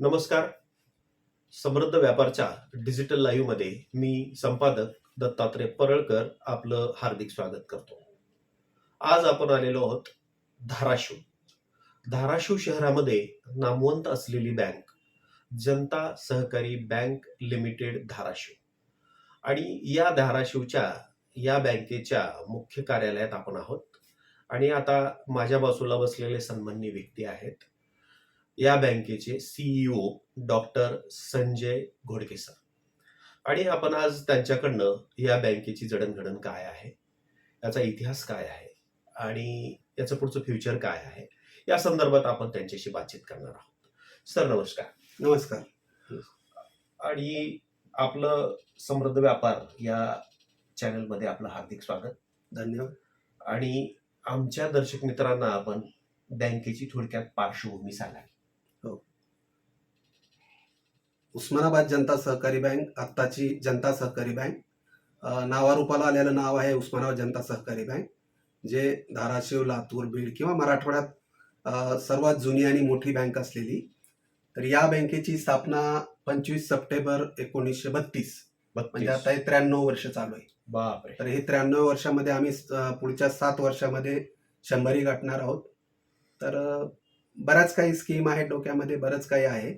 नमस्कार. समृद्ध व्यापारच्या डिजिटल लाईव्हमध्ये मी संपादक दत्तात्रय परळकर आपलं हार्दिक स्वागत करतो. आज आपण आलेलो आहोत धाराशिव. धाराशिव शहरामध्ये नामवंत असलेली बँक जनता सहकारी बँक लिमिटेड धाराशिव. आणि या धाराशिवच्या या बँकेच्या मुख्य कार्यालयात आपण आहोत. आणि आता माझ्या बाजूला बसलेले सन्मान्य व्यक्ती आहेत. या बँकेचे CEO doctor Sanjay Ghodke sir आणि आपण आज त्यांच्याकडनं या बँकेची जडणघडण काय आहे? याचा इतिहास काय आहे? आणि याचं पुढचं फ्युचर काय आहे? या संदर्भात आपण त्यांच्याशी बातचीत करणार आहोत. सर नमस्कार. नमस्कार. आणि आपलं समृद्ध व्यापार या चॅनलमध्ये आपलं हार्दिक स्वागत. धन्यवाद. आणि आमच्या दर्शक मित्रांना आपण बँकेची थोडक्यात पार्श्वभूमी सांगाल उस्मानाबाद जनता सहकारी बँक आत्ताची जनता सहकारी बँक. नावारूपाला आलेलं नाव आहे उस्मानाबाद जनता सहकारी बँक जे धाराशिव लातूर बीड किंवा मराठवाड्यात सर्वात जुनी आणि मोठी बँक असलेली. तर या बँकेची स्थापना पंचवीस सप्टेंबर एकोणीसशे बत्तीस. म्हणजे आता हे त्र्याण्णव वर्ष चालू आहे. बापरे. तर हे त्र्याण्णव वर्षामध्ये आम्ही पुढच्या सात वर्षामध्ये शंभरी गाठणार आहोत. तर बऱ्याच काही स्कीम आहेत डोक्यामध्ये बरंच काही आहे.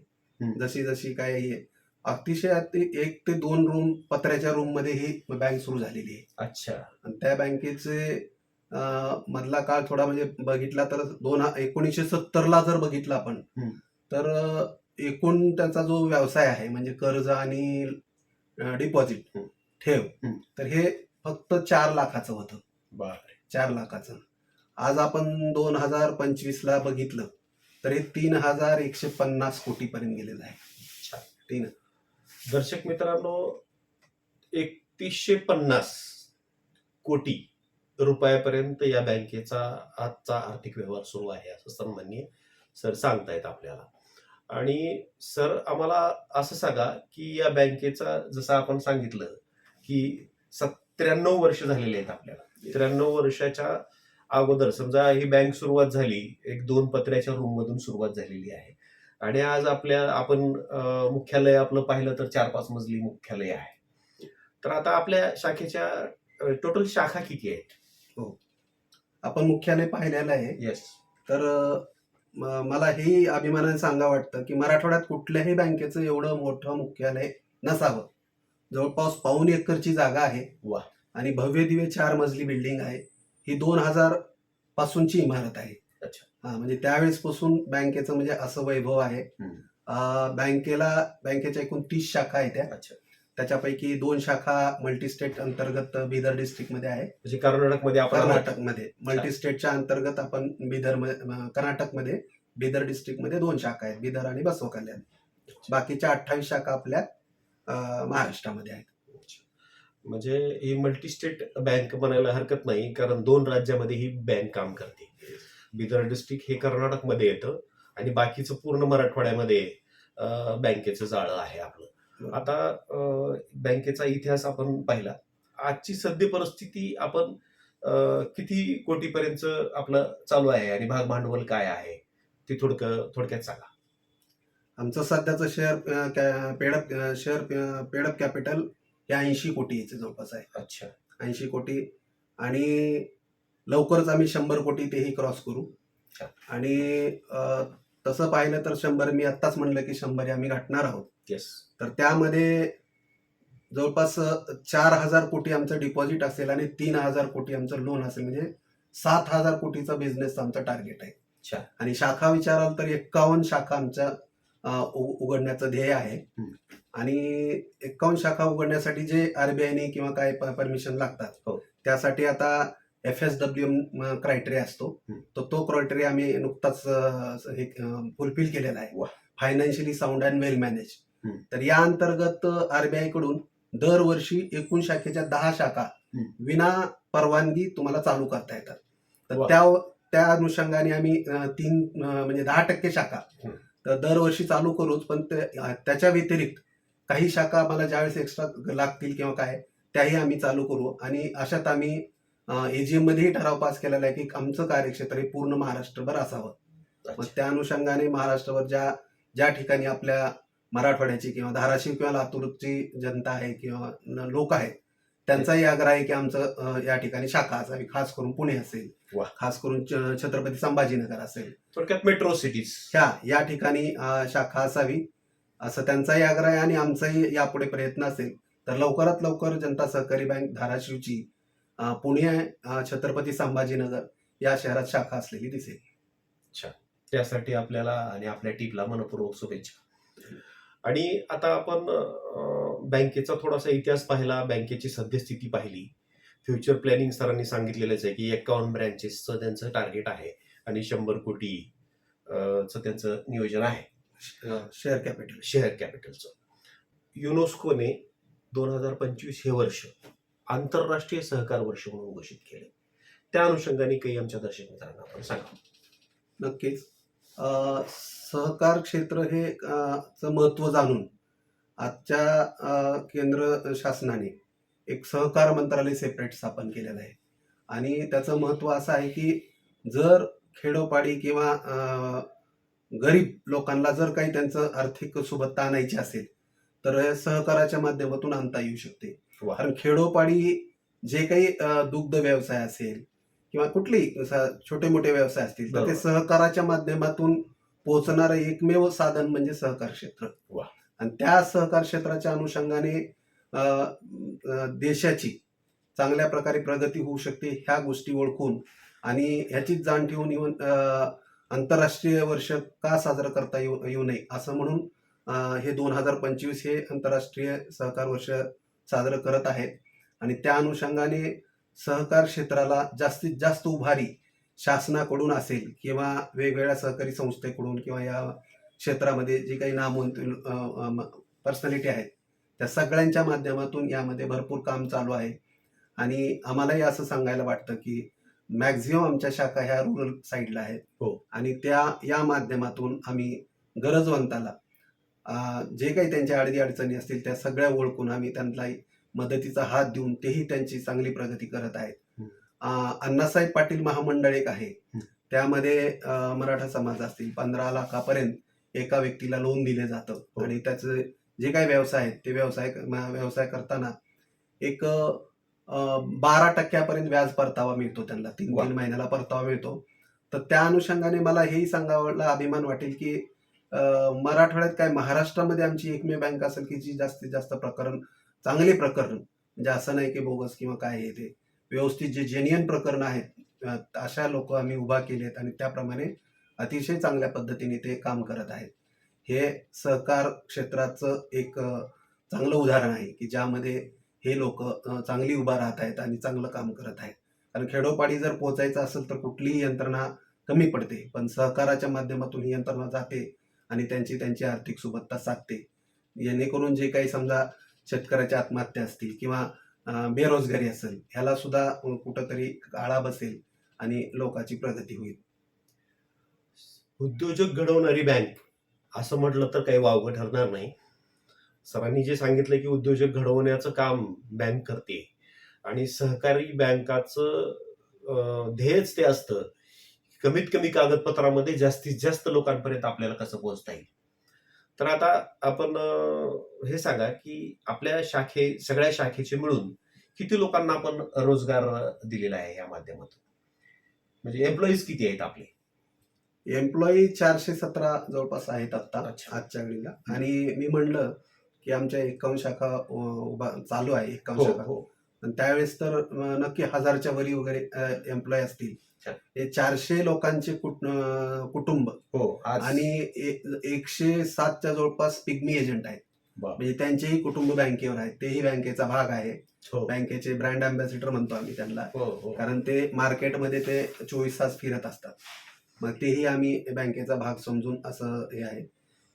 जशी जशी काय हे. अतिशय अति एक ते दोन रूम पत्र्याच्या रूममध्ये ही बँक सुरू झालेली आहे. अच्छा. आणि त्या बँकेचे मधला काळ थोडा म्हणजे बघितला तर दोन एकोणीसशे सत्तरला जर बघितला आपण. तर एकूण त्यांचा जो व्यवसाय आहे म्हणजे कर्ज आणि डिपॉझिट. ठेव. तर हे फक्त चार लाखाचं होतं. चार लाखाचं. आज आपण दोन हजार पंचवीस ला बघितलं तर हे तीन हजार एकशे पन्नास कोटी पर्यंत गेलेलं आहे. तीन. दर्शक मित्रांनो एकतीसशे पन्नास कोटी रुपयापर्यंत या बँकेचा आजचा आर्थिक व्यवहार सुरू आहे असं सन्मान्य सर सांगतायत आपल्याला. आणि सर आम्हाला असं सांगा की या बँकेचा जसं आपण सांगितलं की सत्त्याण्णव वर्ष झालेली आहेत आपल्याला. त्र्याण्णव वर्षाच्या अगोदर समजा ही बँक सुरुवात झाली एक दोन पत्र्याच्या रूम मधून सुरुवात झालेली आहे. आणि आज आपल्या आपण मुख्यालय आपलं पाहिलं तर चार पाच मजली मुख्यालय आहे. तर आता आपल्या शाखेच्या टोटल शाखा किती आहेत? आपण मुख्यालय पाहिलेलं आहे. येस तर म- मला हे अभिमानाने सांगा वाटतं की मराठवाड्यात कुठल्याही बँकेचं एवढं मोठं मुख्यालय नसावं. जवळपास पाऊन एकरची जागा आहे. वा. आणि भव्य दिव्य चार मजली बिल्डिंग आहे. ही दोन हजार पासूनची इमारत आहे. अच्छा. हा म्हणजे त्यावेळेस पासून बँकेचं म्हणजे असं वैभव आहे. बँकेला बँकेच्या एकूण तीस शाखा आहेत त्या. अच्छा. त्याच्यापैकी दोन शाखा मल्टीस्टेट अंतर्गत बिदर डिस्ट्रिक्टमध्ये आहे. म्हणजे कर्नाटकमध्ये कर्नाटकमध्ये. मल्टीस्टेटच्या अंतर्गत आपण बिदर कर्नाटकमध्ये बिदर डिस्ट्रिक्टमध्ये दोन शाखा आहेत बिदर आणि बसव कल्याण बाकीच्या अठ्ठावीस शाखा आपल्या महाराष्ट्रामध्ये आहेत. म्हणजे ही मल्टीस्टेट बँक म्हणायला हरकत नाही कारण दोन राज्यामध्ये ही बँक काम करते. बिदर डिस्ट्रिक्ट हे कर्नाटकमध्ये येतं आणि बाकीचं पूर्ण मराठवाड्यामध्ये बँकेचं जाळं आहे आपलं. आता बँकेचा इतिहास आपण पाहिला. आजची सद्य परिस्थिती आपण किती कोटीपर्यंत आपलं चालू आहे आणि भाग भांडवल काय आहे ते थोडक थोडक्यात सांगा. आमचं सध्याचं share paid up share paid up capital हे ऐंशी कोटी याचे जवळपास आहे. अच्छा. ऐंशी कोटी. आणि लवकरच आम्ही शंभर कोटी तेही क्रॉस करू. आणि तसं पाहिलं तर शंभर मी आत्ताच म्हणलं की शंभर आम्ही गाठणार आहोत. येस तर त्यामध्ये जवळपास चार हजार कोटी आमचं डिपॉझिट असेल आणि तीन हजार कोटी आमचं लोन असेल. म्हणजे सात हजार कोटीचा बिझनेस आमचं टार्गेट आहे. अच्छा. आणि शाखा विचाराल तर एक्कावन्न शाखा आमच्या उघडण्याचं ध्येय आहे. आणि एक्कावन्न शाखा उघडण्यासाठी जे आरबीआयने किंवा काय परमिशन लागतात हो. त्यासाठी आता एफ एस डब्ल्यू क्रायटेरिया असतो. तर तो क्रायटेरिया आम्ही नुकताच फुलफिल केलेला आहे. Financially sound and well manage. तर या अंतर्गत आरबीआयकडून दरवर्षी एकूण शाखेच्या दहा शाखा. विना परवानगी तुम्हाला चालू करता येतात तर. त्या त्या अनुषंगाने आम्ही तीन म्हणजे दहा टक्के शाखा. तर दरवर्षी चालू करूच पण त्याच्या व्यतिरिक्त काही शाखा आम्हाला ज्यावेळेस एक्स्ट्रा लागतील किंवा काय त्याही आम्ही चालू करू. आणि अशात आम्ही एजीएम मध्येही ठराव पास केलेला आहे की आमचं कार्यक्षेत्र हे पूर्ण महाराष्ट्रभर असावं. मग. त्या अनुषंगाने महाराष्ट्रभर ज्या ज्या ठिकाणी आपल्या मराठवाड्याची किंवा धाराशिव किंवा लातूरची जनता आहे किंवा लोक आहेत त्यांचाही आग्रह आहे की आमचं या ठिकाणी शाखा असावी खास करून पुणे असेल. खास करून छत्रपती संभाजीनगर असेल. थोडक्यात मेट्रो सिटीज ह्या या ठिकाणी शाखा असावी. असं त्यांचाही आग्रह आहे आणि आमचाही यापुढे प्रयत्न असेल. तर लवकरात लवकर जनता सहकारी बँक धाराशिवची पुणे छत्रपती संभाजीनगर या शहरात शाखा असलेली दिसेल. अच्छा. त्यासाठी आपल्याला आणि आपल्या टीमला मनपूर्वक शुभेच्छा. आणि आता आपण बँकेचा थोडासा इतिहास पाहिला बँकेची सद्यस्थिती पाहिली. फ्युचर प्लॅनिंग सरांनी सांगितलेलंच आहे की एकावन्न ब्रँचेसचं त्यांचं टार्गेट आहे आणि शंभर कोटी चं त्यांचं नियोजन आहे. शेअर कॅपिटल शेअर कॅपिटलचं. युनेस्कोने दोन हजार पंचवीस हे वर्ष आंतरराष्ट्रीय सहकार वर्ष म्हणून घोषित केले. त्या अनुषंगाने काही आमच्या दर्शक मित्रांना आपण सांगा. नक्कीच. सहकार क्षेत्र हे चं महत्त्व जाणून आजच्या केंद्र शासनाने एक सहकार मंत्रालय सेपरेट स्थापन केलेलं आहे. आणि त्याचं महत्त्व असं आहे की जर खेडोपाडी किंवा गरीब लोकांना जर काही त्यांचं आर्थिक सुबत्ता आणायची असेल तर सहकाराच्या माध्यमातून आणता येऊ शकते. कारण खेडोपाडी जे काही दुग्ध व्यवसाय असेल किंवा कुठलेही छोटे मोठे व्यवसाय असतील तर ते. सहकाराच्या माध्यमातून पोहोचणारं एकमेव साधन म्हणजे सहकार क्षेत्र. आणि त्या सहकार क्षेत्राच्या अनुषंगाने देशाची चांगल्या प्रकारे प्रगती होऊ शकते ह्या गोष्टी ओळखून आणि ह्याचीच जाण ठेवून येऊन अ, आंतरराष्ट्रीय वर्ष का साजरं करता येऊ येऊ नये? असं म्हणून हे दोन हजार पंचवीस हे आंतरराष्ट्रीय सहकार वर्ष साजरं करत आहेत. आणि त्या अनुषंगाने सहकार क्षेत्राला जास्तीत जास्त उभारी शासनाकडून असेल किंवा वेगवेगळ्या सहकारी संस्थेकडून किंवा या क्षेत्रामध्ये जी काही नामवंत पर्सनॅलिटी आहेत त्या सगळ्यांच्या माध्यमातून यामध्ये भरपूर काम चालू आहे. आणि आम्हालाही असं सांगायला वाटतं की मॅक्झिमम आमच्या शाखा ह्या रुरल साईडला आहेत हो. आणि त्या या माध्यमातून आम्ही गरजवंताला जे काही त्यांच्या अडदी अडचणी असतील त्या सगळ्या ओळखून आम्ही त्यांना मदतीचा हात देऊन तेही त्यांची चांगली प्रगती करत आहेत अण्णासाहेब पाटील महामंडळ एक आहे. त्यामध्ये मराठा समाज असतील पंधरा लाखापर्यंत एका व्यक्तीला लोन दिले जातं हो. आणि त्याचे जे काही व्यवसाय आहेत ते व्यवसाय व्यवसाय करताना एक बारा टक्क्यापर्यंत व्याज परतावा मिळतो त्यांना. तीन. तीन महिन्याला परतावा मिळतो. तर त्या अनुषंगाने मला हेही सांगायला अभिमान वाटेल की मराठवाड्यात काय महाराष्ट्रामध्ये आमची एकमेव बँक असेल की जी जास्तीत जास्त प्रकरण चांगले प्रकरण म्हणजे असं नाही की बोगस किंवा काय हे ते व्यवस्थित जे जेन्युअन प्रकरण आहेत अशा लोक आम्ही उभा केलेत आणि त्याप्रमाणे अतिशय चांगल्या पद्धतीने ते काम करत आहेत. हे सहकार क्षेत्राचं एक चांगलं उदाहरण आहे की ज्यामध्ये हे लोक चांगली उभा राहत आहेत आणि चांगलं काम करत आहेत. कारण खेडोपाडी जर पोचायचं असेल तर कुठलीही यंत्रणा कमी पडते. पण सहकाराच्या माध्यमातून ही यंत्रणा जाते आणि त्यांची त्यांची आर्थिक सुबत्ता साधते. जेणेकरून जे काही समजा शेतकऱ्याच्या आत्महत्या असतील किंवा बेरोजगारी असेल ह्याला सुद्धा कुठंतरी आळा बसेल आणि लोकांची प्रगती होईल. उद्योजक घडवणारी बँक असं म्हटलं तर काही वावगं ठरणार नाही. सरांनी जे सांगितलं की उद्योजक घडवण्याचं काम बँक करते. आणि सहकारी बँकाचं ध्येयच ते असतं कमीत कमी कागदपत्रामध्ये जास्तीत जास्त लोकांपर्यंत आपल्याला कसं पोहोचता येईल. तर आता आपण हे सांगा की आपल्या शाखे सगळ्या शाखेचे मिळून किती लोकांना आपण रोजगार दिलेला आहे या माध्यमातून? म्हणजे एम्प्लॉईज किती आहेत आपले? एम्प्लॉई चारशे सतरा जवळपास आहेत आता. आजच्या घडीला आणि मी म्हणलं की आमच्या एकावन्न शाखा उभा चालू आहे एकावन्न हो शाखा. हो. आणि त्यावेळेस तर नक्की हजारच्या वरी वगैरे एम्प्लॉय असतील. हे चारशे लोकांचे कुटुंब. हो आणि एकशे सातच्या जवळपास पिग्मी एजंट आहेत. म्हणजे त्यांचेही कुटुंब बँकेवर आहेत तेही बँकेचा भाग आहे. हो. बँकेचे ब्रँड अँबॅसिडर म्हणतो आम्ही त्यांना. हो हो. कारण ते मार्केटमध्ये ते चोवीस तास फिरत असतात. मग तेही आम्ही बँकेचा भाग समजून असं हे आहे.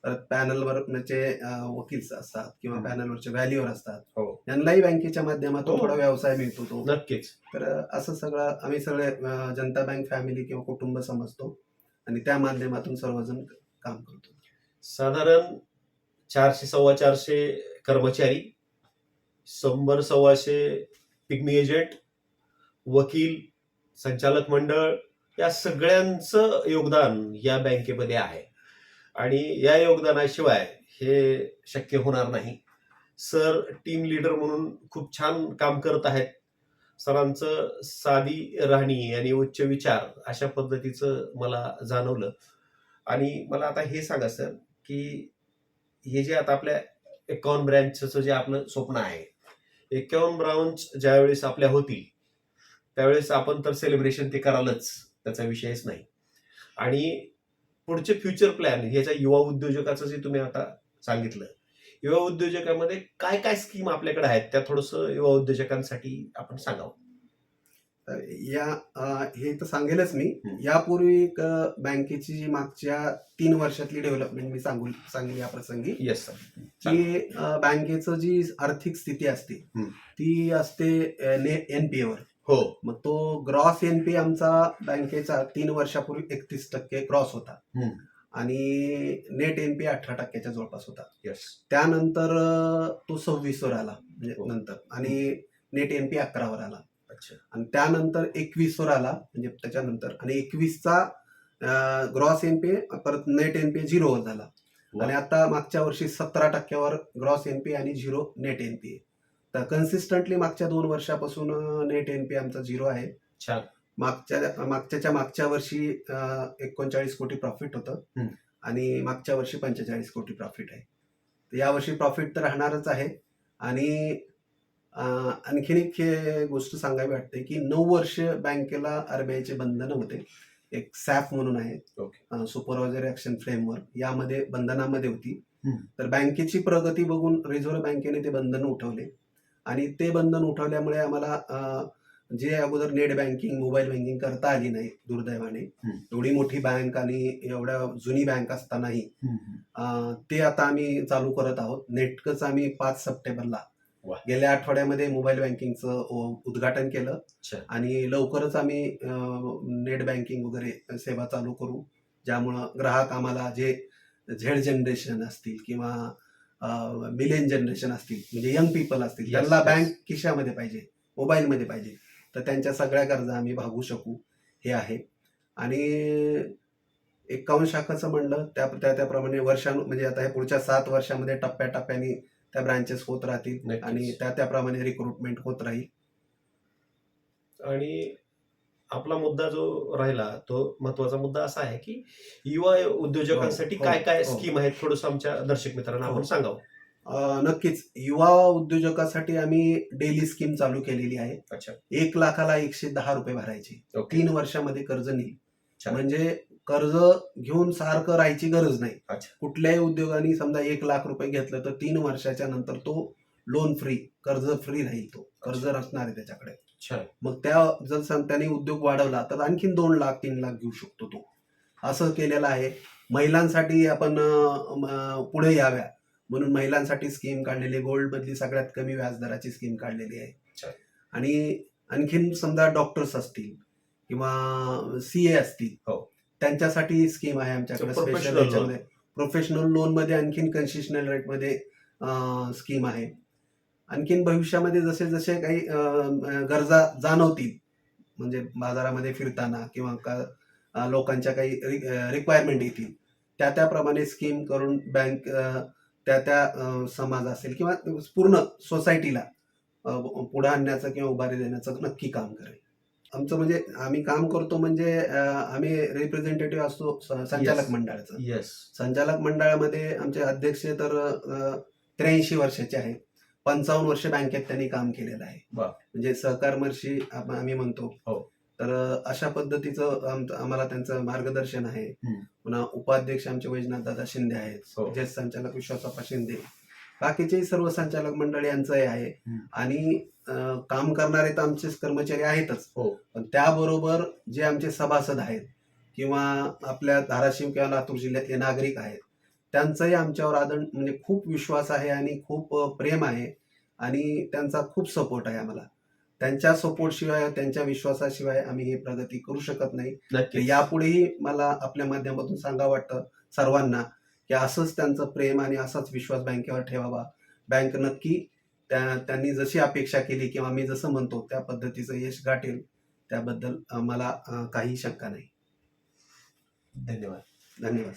परत पॅनलवर म्हणजे वकील असतात किंवा. पॅनलवरचे व्हॅल्यूअर असतात हो. त्यांनाही बँकेच्या माध्यमातून हो. थोडा व्यवसाय मिळतो तो नक्कीच तर असं सगळं आम्ही सगळे जनता बँक फॅमिली किंवा कुटुंब समजतो आणि त्या माध्यमातून सर्वजण काम करतो साधारण चारशे सव्वा चारशे कर्मचारी शंभर सव्वाशे पिग्मी एजंट वकील संचालक मंडळ या सगळ्यांचं योगदान या बँकेमध्ये आहे आणि या योगदानाशिवाय हे शक्य होणार नाही. सर टीम लीडर म्हणून खूप छान काम करत आहेत. सरांचं साधी राहणी आणि उच्च विचार अशा पद्धतीचं मला जाणवलं. आणि मला आता हे सांगा सर की हे जे आता आपल्या एकावन्न ब्रँचचं जे आपलं स्वप्न आहे एकावन्न ब्रांच ज्यावेळेस आपल्या होतील त्यावेळेस आपण तर सेलिब्रेशन ते करालच त्याचा विषयच नाही. आणि पुढचे फ्युचर प्लॅन ह्याच्या युवा उद्योजकाचं जे तुम्ही आता सांगितलं युवा उद्योजकामध्ये काय काय स्कीम आपल्याकडे आहेत त्या थोडंसं युवा उद्योजकांसाठी आपण सांगावं. या हे तर सांगेलच मी. यापूर्वी बँकेची जी मागच्या तीन वर्षातली डेव्हलपमेंट मी सांगू सांगेल या प्रसंगी. येस सर की बँकेचं जी आर्थिक स्थिती असते. ती असते एनपीए वर. हो. मग तो ग्रॉस एनपी आमचा बँकेचा तीन वर्षापूर्वी एकतीस टक्के क्रॉस होता. आणि नेट एनपी अठरा टक्क्याच्या जवळपास होता. येस त्यानंतर तो सव्वीसवर आला म्हणजे हो. नंतर. आणि नेट एनपी अकरावर आला. अच्छा. आणि त्यानंतर एकवीसवर आला म्हणजे त्याच्यानंतर. आणि एकवीसचा ग्रॉस एनपी परत नेट एनपी झिरोवर झाला. आणि आता मागच्या वर्षी सतरा टक्क्यावर ग्रॉस एनपी आणि झिरो नेट एनपी तर कन्सिस्टंटली मागच्या दोन वर्षापासून नेट एनपी आमचा झिरो आहे. मागच्या मागच्याच्या मागच्या वर्षी एकोणचाळीस कोटी प्रॉफिट होतं. आणि मागच्या वर्षी पंचेचाळीस कोटी प्रॉफिट आहे. तर यावर्षी प्रॉफिट तर राहणारच आहे. आणि आणखीन एक हे गोष्ट सांगावी वाटते की नऊ वर्ष बँकेला आरबीआयचे बंधनं होते. एक सॅफ म्हणून आहे. ओके. Supervisory action framework. यामध्ये बंधनामध्ये होती. तर बँकेची प्रगती बघून रिझर्व्ह बँकेने ते बंधन उठवले. आणि ते बंधन उठवल्यामुळे आम्हाला जे अगोदर नेट बँकिंग मोबाईल बँकिंग करता आली नाही दुर्दैवाने. एवढी मोठी बँक आणि एवढ्या जुनी बँक असतानाही ते आता आम्ही चालू करत आहोत नेटकंच आम्ही पाच सप्टेंबरला. गेल्या आठवड्यामध्ये मोबाईल बँकिंगचं उद्घाटन केलं आणि लवकरच आम्ही नेट बँकिंग वगैरे सेवा चालू करू ज्यामुळं ग्राहक आम्हाला जे झेड जनरेशन असतील किंवा मिलेन जनरेशन असतील म्हणजे यंग पीपल असतील त्यांना. बँक खिशामध्ये पाहिजे मोबाईलमध्ये पाहिजे तर त्यांच्या सगळ्या गरजा आम्ही भागू शकू हे आहे आणि एकावन्न शाखाचं म्हणलं त्या त्या त्याप्रमाणे वर्षानु म्हणजे आता हे पुढच्या सात वर्षामध्ये टप्प्याटप्प्याने त्या ब्रांचेस होत राहतील. आणि त्या त्याप्रमाणे रिक्रुटमेंट होत राहील आणि आपला मुद्दा जो राहिला तो महत्त्वाचा मुद्दा असा आहे की युवा उद्योजकांसाठी हो, काय काय हो. स्कीम आहेत थोडंसं आमच्या दर्शक मित्रांना आपण हो. सांगावं अं, नक्कीच युवा उद्योजकासाठी आम्ही डेली स्कीम चालू केलेली आहे अच्छा एक लाखाला एकशे दहा रुपये भरायचे तीन वर्षामध्ये कर्ज छान. म्हणजे कर्ज घेऊन सारखं राहायची गरज नाही अच्छा. कुठल्याही उद्योगाने समजा एक लाख रुपये घेतलं तर तीन वर्षाच्या नंतर तो लोन फ्री कर्ज फ्री राहील तो. कर्ज नसणार आहे त्याच्याकडे. मग त्या जर त्याने उद्योग वाढवला तर आणखीन दोन लाख तीन लाख घेऊ शकतो तो. असं केलेलं आहे. महिलांसाठी आपण पुढे याव्या. म्हणून महिलांसाठी स्कीम काढलेली गोल्ड मधली सगळ्यात कमी व्याजदराची स्कीम काढलेली आहे. आणि आणखीन समजा डॉक्टर्स असतील किंवा सी ए असतील हो. त्यांच्यासाठी स्कीम आहे आमच्याकडे स्पेशल. प्रोफेशनल लोनमध्ये. आणखीन कन्सेशनल रेटमध्ये स्कीम आहे. आणखीन भविष्यामध्ये जसे जसे काही गरजा जाणवतील म्हणजे बाजारामध्ये फिरताना किंवा का लोकांच्या काही रिक्वायरमेंट येतील त्या त्याप्रमाणे स्कीम करून बँक त्या त्या समाज असेल किंवा पूर्ण सोसायटीला पुढे आणण्याचं किंवा उभारी देण्याचं नक्की काम करेल. आमचं म्हणजे आम्ही काम करतो म्हणजे आम्ही रिप्रेझेंटेटिव्ह असतो संचालक. मंडळाचं. येस संचालक मंडळामध्ये आमचे अध्यक्ष तर त्र्याऐंशी वर्षाचे आहेत. पंचावन्न वर्ष बँकेत त्यांनी काम केलेलं आहे. म्हणजे सहकारमर्षी आप- आम्ही म्हणतो हो. तर अशा पद्धतीचं आम- आम्हाला त्यांचं मार्गदर्शन आहे. पुन्हा उपाध्यक्ष आमचे वैजनाथ दादा शिंदे हो. आहेत ज्येष्ठ संचालक विश्वासप्पा शिंदे बाकीचे सर्व संचालक मंडळ यांचं हे आहे. आणि काम करणारे तर आमचेच कर्मचारी आहेतच हो. पण त्याबरोबर जे आमचे सभासद आहेत किंवा आपल्या धाराशिव किंवा लातूर जिल्ह्यातले नागरिक आहेत त्यांचाही आमच्यावर आदर म्हणजे खूप विश्वास आहे आणि खूप प्रेम आहे आणि त्यांचा खूप सपोर्ट आहे आम्हाला. त्यांच्या सपोर्ट शिवाय त्यांच्या विश्वासाशिवाय आम्ही ही प्रगती करू शकत नाही. यापुढेही मला आपल्या माध्यमातून सांगावं वाटतं सर्वांना की असंच त्यांचं प्रेम आणि असाच विश्वास बँकेवर ठेवावा. बँक नक्की त्या त्यांनी जशी अपेक्षा केली किंवा मी जसं म्हणतो त्या पद्धतीचं यश गाठेल त्याबद्दल मला काही शंका नाही. धन्यवाद. धन्यवाद.